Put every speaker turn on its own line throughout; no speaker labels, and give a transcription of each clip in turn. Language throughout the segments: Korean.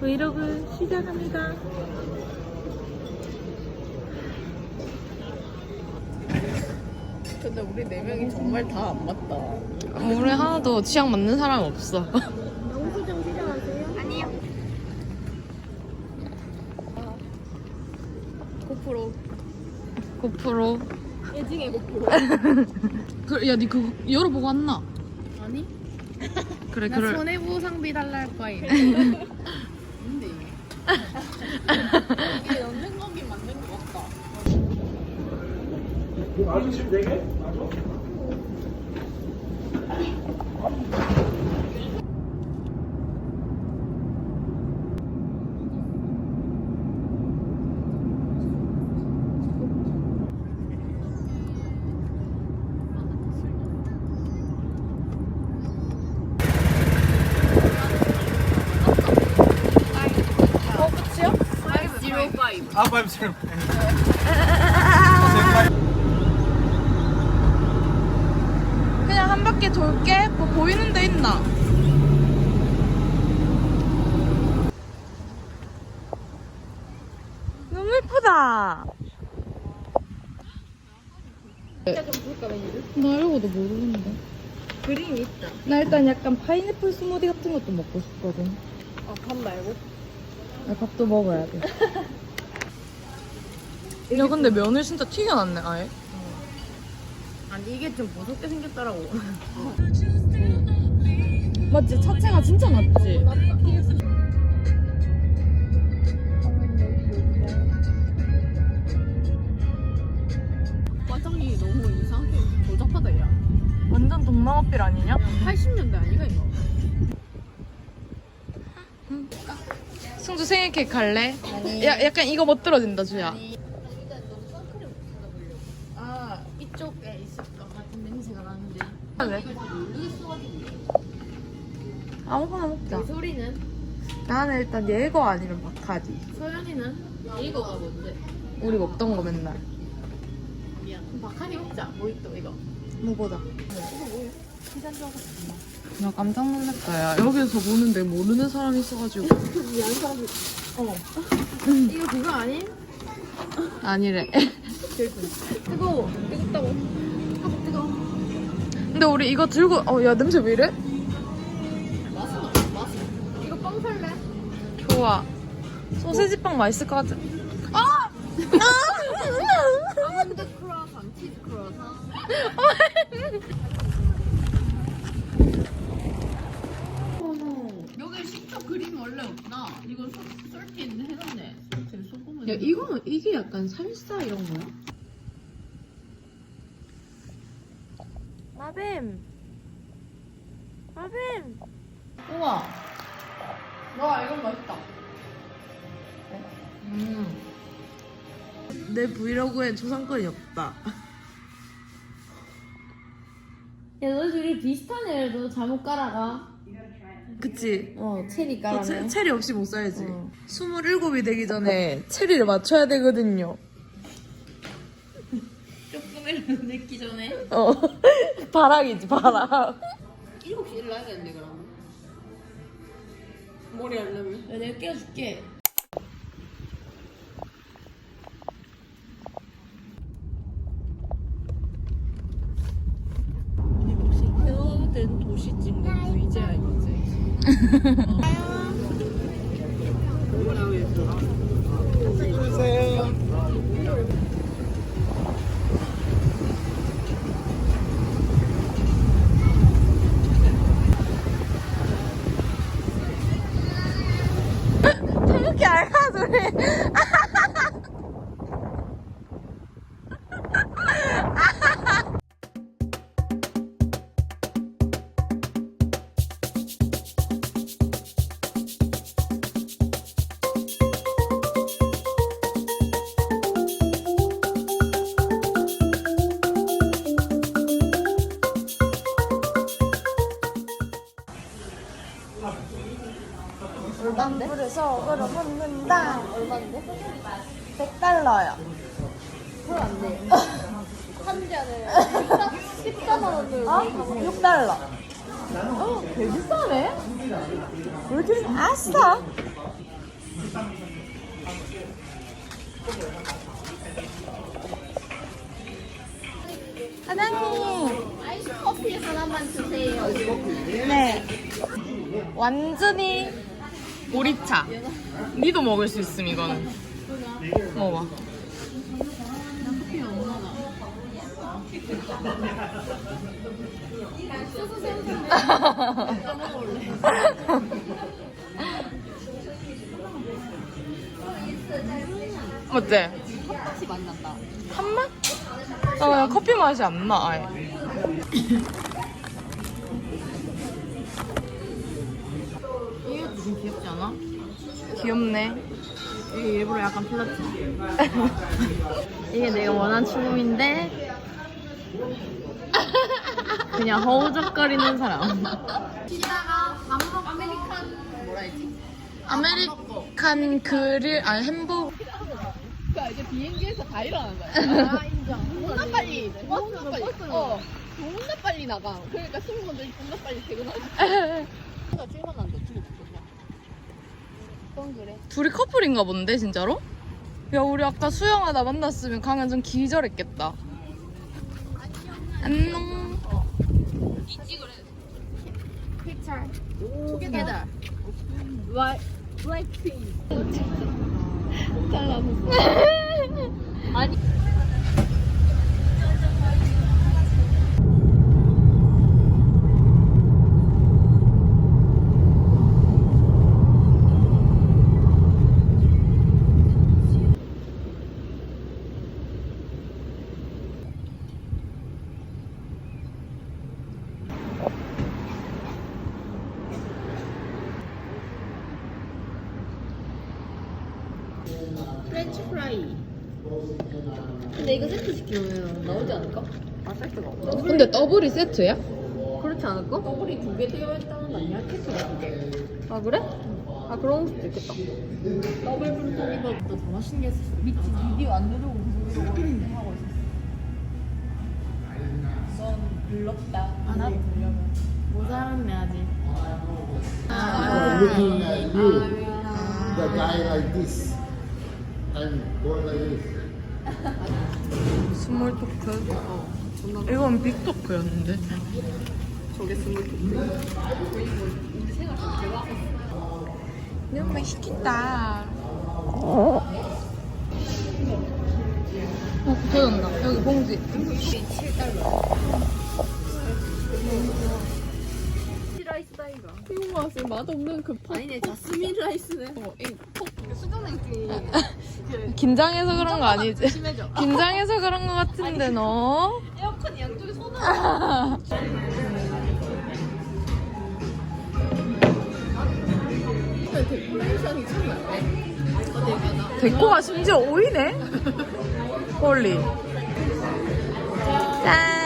브이로그 시작합니다.
근데 우리 네 명이 정말 다 안 맞다.
우리 하나도 취향 맞는 사람 없어.
영수증 필요하세요? 아니요.
고프로.
고프로.
예징의 고프로.
그, 야, 니 그거 열어보고 왔나?
아니?
그래,
나
그래.
손해부 상비 달라 할 거야. 뭔데 이게? 이게 연생 거기 만든 거 같다.
아주 지금 네 개? 맞아? 아, 세븐.
그냥 한 바퀴 돌게? 뭐 보이는 데 있나? 너무 예쁘다. 나 이거도 모르는데.
그림이 있다.
나 일단 약간 파인애플 스무디 같은 것도 먹고 싶거든.
아, 밥 말고?
나 밥도 먹어야 돼. 야 근데 면을 진짜 튀겨놨네 아예.
아니, 이게 좀 무섭게 생겼더라고.
맞지? 차체가 진짜 낮지?
화장이 너무 이상하게 조잡하다, 야.
완전 동남아필 아니냐?
80년대 아니가, 이거?
승주 생일 케이크 할래? 야, 약간 이거 못 들어진다 주야.
나는
일단 얘거 아니면 바카디.
소연이는? 이거가 뭔데?
우리 먹던 거 맨날.
미안. 그럼 바카디 먹자. 뭐 있어, 이거?
먹어자.
이거 뭐야? 피자 줄 알았어.
나 깜짝 놀랐다 야. 여기서 보는데 모르는 사람이 있어가지고.
미안, 사람이. 어. 이거 그거 아님?
아니래.
뜨거워. 뜨겁다고. 아, 뜨거워.
근데 우리 이거 들고 어 야 냄새 왜 이래? 좋아. 소세지 빵 맛있을 것 같아. 아!
아몬드 크루아상, 치즈 크루아상. 여기 식초 그림 원래 없나? 이거 소, 솔틴 해놨네. 솔틴 소금은.
야 이거는 이게 약간 살사 이런 거야? 마뱀. 마뱀.
우와. 와, 이건 맛있다.
음. 내 브이로그엔 초상권이 없다.
야, 너 둘이 비슷한 애들도 잘못 깔아가.
그치?
어, 체리
또. 체, 체리 없이 못 살지.
어.
27이 되기 전에 체리를 맞춰야 되거든요.
조금이라도 늦기 전에.
어. 바락이지, 바락.
7시 일어나야겠는데, 그럼. 머리 하려면.
야, 내가 깨워줄게.
혹시 폐허 된 도시 찍는 VJ 아니지?
먹으러 먹는다. 얼마인데? 100달러요.
그럼 안 돼. 한 잔에 14만 원 들고.
어? 6달러. 어, 되게 비싸네? 왜 이렇게 아싸? 사장님.
아이스 커피 하나만 주세요.
네. 완전히 보리차. 니도 먹을 수 있음 이거는. 먹어봐. 어때?
맛이 많이 난다.
한 맛? 나 그냥 커피 맛이 안 나, 아예.
않아?
귀엽네.
이게 일부러 약간 플라트. 이게 내가 원한 추금인데 그냥 허우적거리는 사람.
밥 먹고 아메리칸 뭐라 했지?
아메리칸 그릴, 아니 햄버거.
그러니까 이제 비행기에서 다 일어나는 거야.
아 인정.
존나 빨리, 존나 빨리, 어, 존나 빨리 나가. 그러니까 승무원들이 존나 빨리 퇴근하지. 뭔가 출근한다, 지금.
그건 그래.
둘이 커플인가 본데, 진짜로? 야, 우리 아까 수영하다 만났으면 가면 좀 기절했겠다. 안녕.
픽처. together. Right, right thing. 아니. 근데 이거 세트 시키면 나오지 않을까? 아 세트가 없나?
근데 더블이 세트야?
그렇지 않을까?
더블이 두 개 되어 있다는 거 아니야? 캐스가 두 개.
아 그래? 아 그런 수도 있겠다.
더블 불고기가 더 맛있는 게 있었어. 밑에 비디오 안 누르고 계속 이러고 하고 있었어. 넌 불렀다. 안 하고 들려면. 모자란 내야지.
I'm looking at you, the guy like this, and going like this.
스몰 토크. 이건 빅 토크였는데.
저게 스몰 토크.
너무 맛있겠다.
어 보였나? 여기 봉지. 라이스 다 이거.
이거 맛을 맛없는 그 퍽.
아니네 자스민 라이스네.
어, 이
긴장해서 그런 거 아니지?
심해져.
긴장해서 그런 거 같은데 너?
에어컨 양쪽에 손으로.
데코레이션이 참 많네.
데코가 심지어 오이네? 홀리. 짠.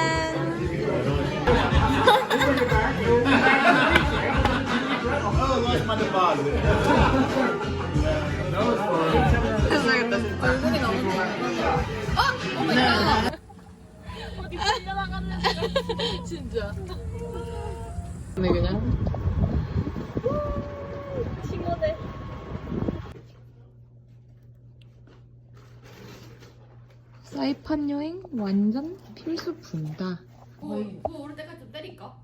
해줘야겠다 진짜.
얼굴이 너무 좋아. 어? 오마이갓.
진짜. 근데 그냥
칭호대.
사이판 여행 완전 필수품이다.
그거 오를 때까지 좀 때릴까?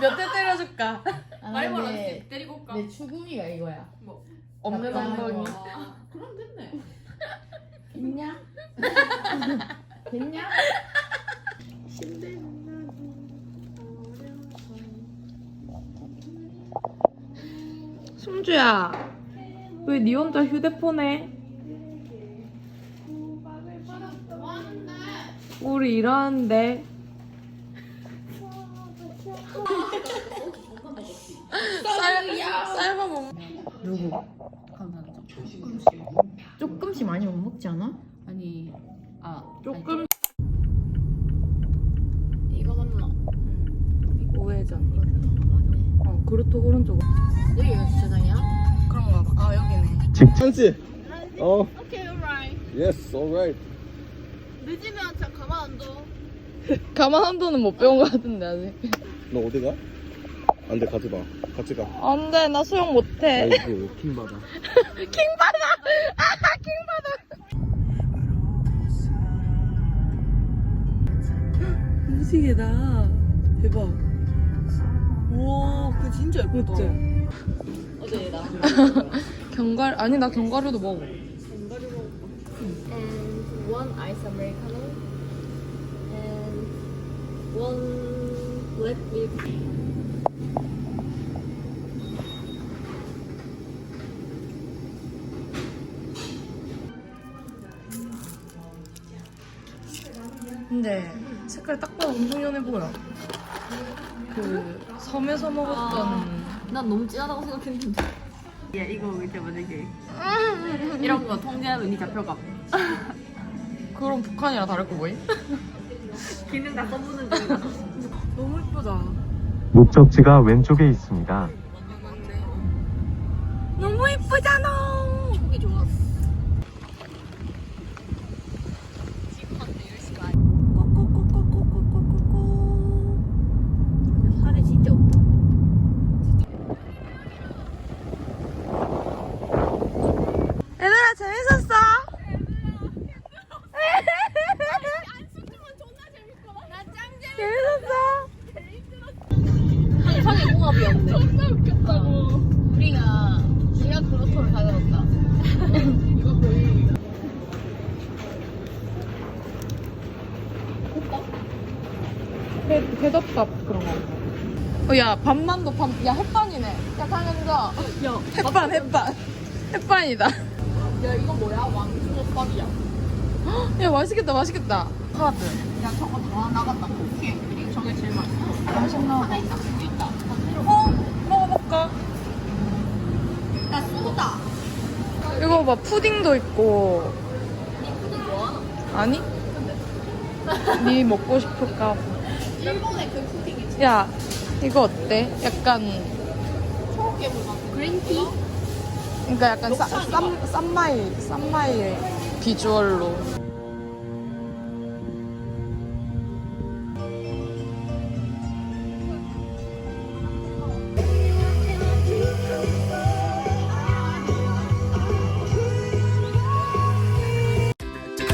몇 대 때려줄까?
말 걸었지. 때리고 올까?
내 추구미가 이거야.
뭐.
없는 엉덩이.
거.
아, 그럼 됐네.
됐냐? 됐냐?
숨주야, 왜니 혼자 휴대폰에? 우리 일하는데. 쌀, 쌀밥 먹
누구? 조금씩 많이 못 먹지 않아?
아니, 아,
조금
이거 맞나?
우회전. 어, 그루트 오른쪽.
여기가 주차장이야?
그런가 봐. 아, 여기네.
Fancy? Oh,
오케이, alright.
yes.
늦으면 참 가만 안 둬.
가만 한 도는 못 배운 것 같은데, 아직.
너 어디 가? 안 돼, 가지 마. 같이 가.
안 돼 나 수영 못해.
아이고 킹 받아.
킹받아. 아 킹받아. 무지개다. 대박. 우와, 그 진짜 예쁘다.
어제 나.
견과류 아니 나 견과류도 먹어.
And one ice americano. And one black milk.
근데 색깔 딱 봐도 엄청 연해 보여. 그 섬에서 먹었던
난 너무 진하다고 생각했는데. 야 이거 밑에 만약에 이런 거 통제하면 니 잡혀가.
그럼 북한이랑 다를 거 뭐임?
기능 다 써보는 거.
너무 예쁘다.
목적지가 왼쪽에 있습니다.
너무 예쁘잖아.
보기 좋았어. 살이 진짜 없다.
얘들아 재밌었어? 재밌었어?
한상의 궁합이었네. 존나 웃겼다고. 우리가 우리가 그로토를 가져왔다.
회, 회덮밥 그런 거. 어, 야, 밥만도 밥, 야, 햇반이네. 야, 강현자.
야,
햇반, 햇반. 햇반이다.
야 이거 뭐야? 왕초밥이야.
야, 맛있겠다, 맛있겠다. 카드.
야 저거 다 나갔다. 오케이. 그리고 저게 제일 맛있어.
맛있나 봐.
하나 있다.
먹어볼까?
야 쏘다.
이거 봐, 푸딩도 있고.
니 푸딩 좋아하나?
아니? 니 먹고 싶을까? 봐.
일본의 그 푸딩이
야, 이거 어때? 약간,
초록괴물 같은 그린티?
그러니까 약간 쌈, 쌈, 쌈마이, 쌈마이 비주얼로.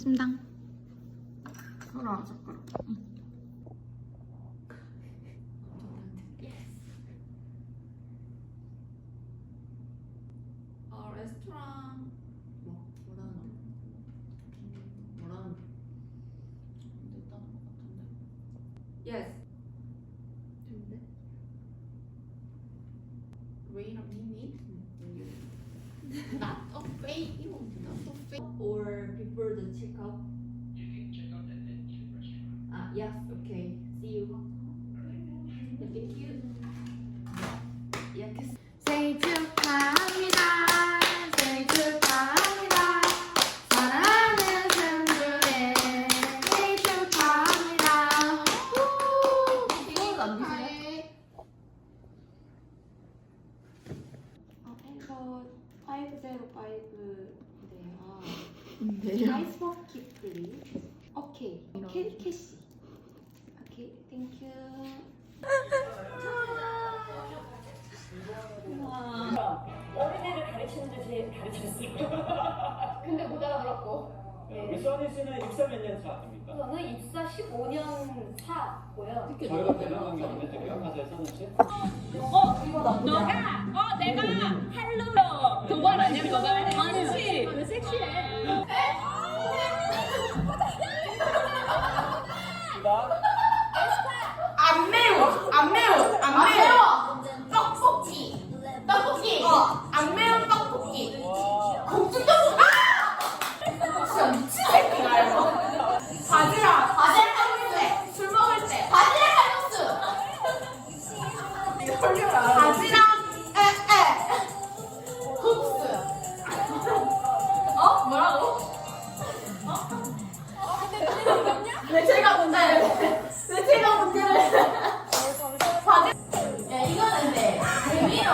먹겠습니다.
설아 젓가락. 아 레스토랑 뭐 뭐라는 뭐라는 됐다는 것 같은데. Yes. 됐는데? Wait a minute. Not a fake.
Or before the checkout? You can check out and then restaurant. Ah, yes, okay. See you.
버킷 플리즈. 오케이. 캐리 캐시. 오케이, 땡큐.
근데 못 알아들었고.
우리 써니 씨는 입사 몇 년 차입니까?
저는 입사 15년 차고요.
저희가 대면 관계인데 지금 가서 써니 씨?
도발 아니야 도발? 아니지.
섹시해.
안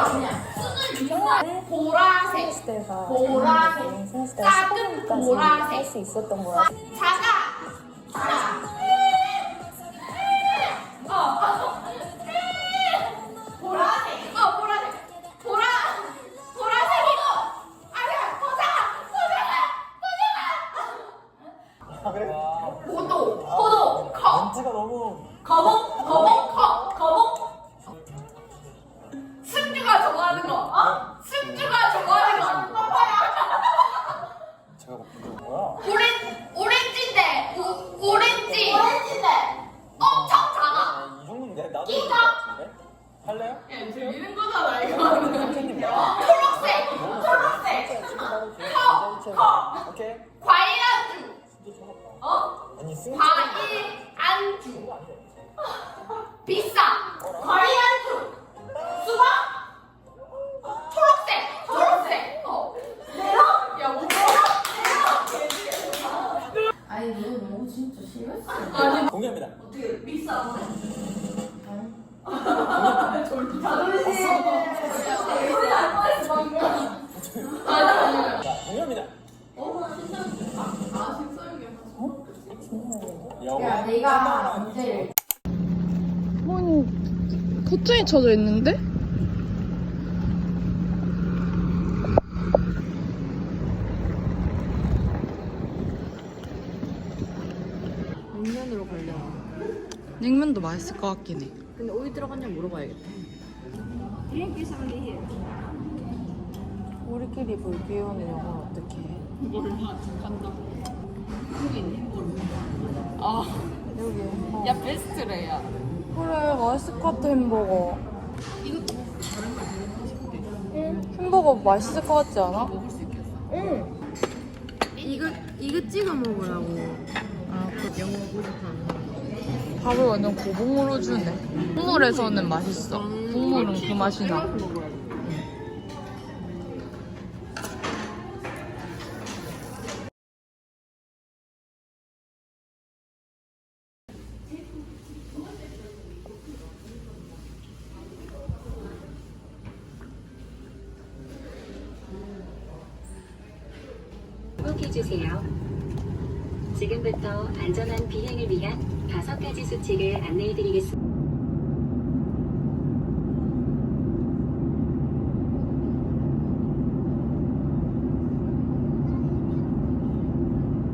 그냥 쓰는 이유는 보라색
보라색 음, 작은 보라색.
할수 있었던 거라
작아. 작아 어, 어.
어.
공개합니다. 자, 공개합니다.
야 내가 문제를
뭔 커튼이 쳐져 있는데?
냉면으로 가려고.
냉면도 맛있을 것 같긴 해.
근데 오이 들어갔냐 물어봐야겠다. 우리끼리 볼 비오는 영화는 어떻게 해?
아,
여기 어.
야 베스트래야. 그래 맛있을 것 같아 햄버거. 햄버거 맛있을 것 같지 않아?
이거 이거 찍어 먹으라고. 아, 그 영어 고집하는.
밥을 완전 고봉으로 주네. 국물에서는 맛있어. 국물은 그 맛이 나.
행복해주세요. 지금부터 안전한 비행을 위한 다섯 가지 수칙을 안내해드리겠습니다.